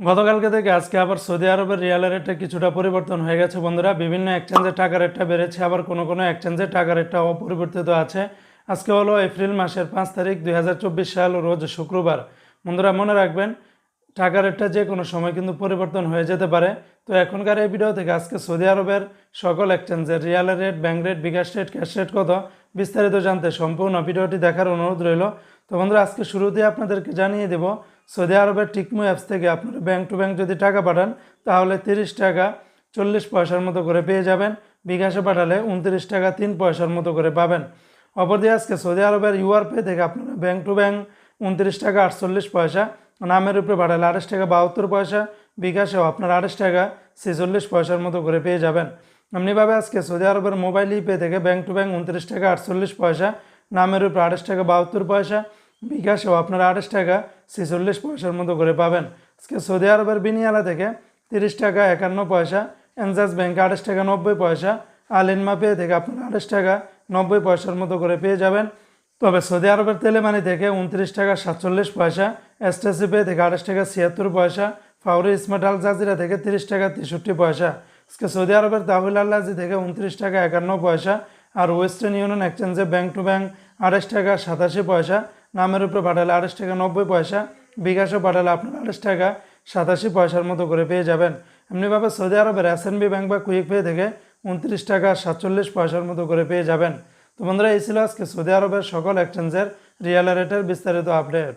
গতকালকে থেকে আজকে আবার সৌদি আরবের রিয়ালের রেটে কিছুটা পরিবর্তন হয়ে গেছে বন্ধুরা। বিভিন্ন এক্সচেঞ্জে টাকা রেটটা বেড়েছে, আবার কোনো কোনো এক্সচেঞ্জে টাকা রেটটা অপরিবর্তিত আছে। আজকে হলো এপ্রিল মাসের পাঁচ তারিখ দুই হাজার চব্বিশ সাল, রোজ শুক্রবার। বন্ধুরা, মনে রাখবেন, টাকা রেটটা যে কোনো সময় কিন্তু পরিবর্তন হয়ে যেতে পারে। তো এখনকার এই ভিডিও থেকে আজকে সৌদি আরবের সকল এক্সচেঞ্জের রিয়ালের rate bank rate bKash rate cash rate কত, বিস্তারিত জানতে সম্পূর্ণ ভিডিওটি দেখার অনুরোধ রইল। তো বন্ধুরা, আজকে শুরুতেই আপনাদেরকে জানিয়ে দেব সৌদি আরবের টিকমো অ্যাপস থেকে আপনারা ব্যাংক টু ব্যাংক যদি টাকা পাঠান, তাহলে তিরিশ টাকা চল্লিশ পয়সার মতো করে পেয়ে যাবেন। বিকাশে পাঠালে উনত্রিশ টাকা তিন পয়সার মতো করে পাবেন। অপরদিকে আজকে সৌদি আরবের ইউআর পে থেকে আপনারা ব্যাংক টু ব্যাংক উনত্রিশ টাকা আটচল্লিশ পয়সা, নামের উপরে পাঠালে আড়াইশ টাকা বাহাত্তর পয়সা, বিকাশেও আপনার আড়াইশ টাকা ছেচল্লিশ পয়সার মতো করে পেয়ে যাবেন। এমনিভাবে আজকে সৌদি আরবের মোবাইল ইপে থেকে ব্যাংক টু ব্যাংক উনত্রিশ টাকা আটচল্লিশ পয়সা, নামের উপরে আড়াইশ টাকা বাহাত্তর পয়সা বিকাশেও আপনারা আড়াইশ টাকা ছেচল্লিশ পয়সার মতো করে পাবেন। আজকে সৌদি আরবের বিনিয়ালা থেকে তিরিশ টাকা একান্ন পয়সা এনজাস ব্যাংকে আড়াইশ টাকা নব্বই পয়সা আলিনমা পে থেকে আপনারা আড়াইশ টাকা নব্বই পয়সার মতো করে পেয়ে যাবেন। তবে সৌদি আরবের তেলেমানি থেকে উনত্রিশ টাকা সাতচল্লিশ পয়সা, এসটিসি পে থেকে আড়াইশ টাকা ছিয়াত্তর পয়সা, ফাউরি স্মার্ট আল জাজিরা থেকে তিরিশ টাকা তেষট্টি পয়সা। আজকে সৌদি আরবের তাহুল আল্লাজি থেকে উনত্রিশ টাকা একান্ন পয়সা আর ওয়েস্টার্ন ইউনিয়ন এক্সচেঞ্জে ব্যাংক টু ব্যাংক আড়াইশ টাকা সাতাশি পয়সা নামের উপরে পাঠালে আড়াইশ টাকা নব্বই পয়সা বিকাশে পাঠালে আপনার আড়াইশ টাকা সাতাশি পয়সার মতো করে পেয়ে যাবেন। এমনিভাবে সৌদি আরবের এসএনবি ব্যাংক বা কুইক পে থেকে উনত্রিশ টাকা সাতচল্লিশ পয়সার মতো করে পেয়ে যাবেন। তো বন্ধুরা, এই ছিল আজকে সৌদি আরবের সকল এক্সচেঞ্জের রিয়েল রেটের বিস্তারিত আপডেট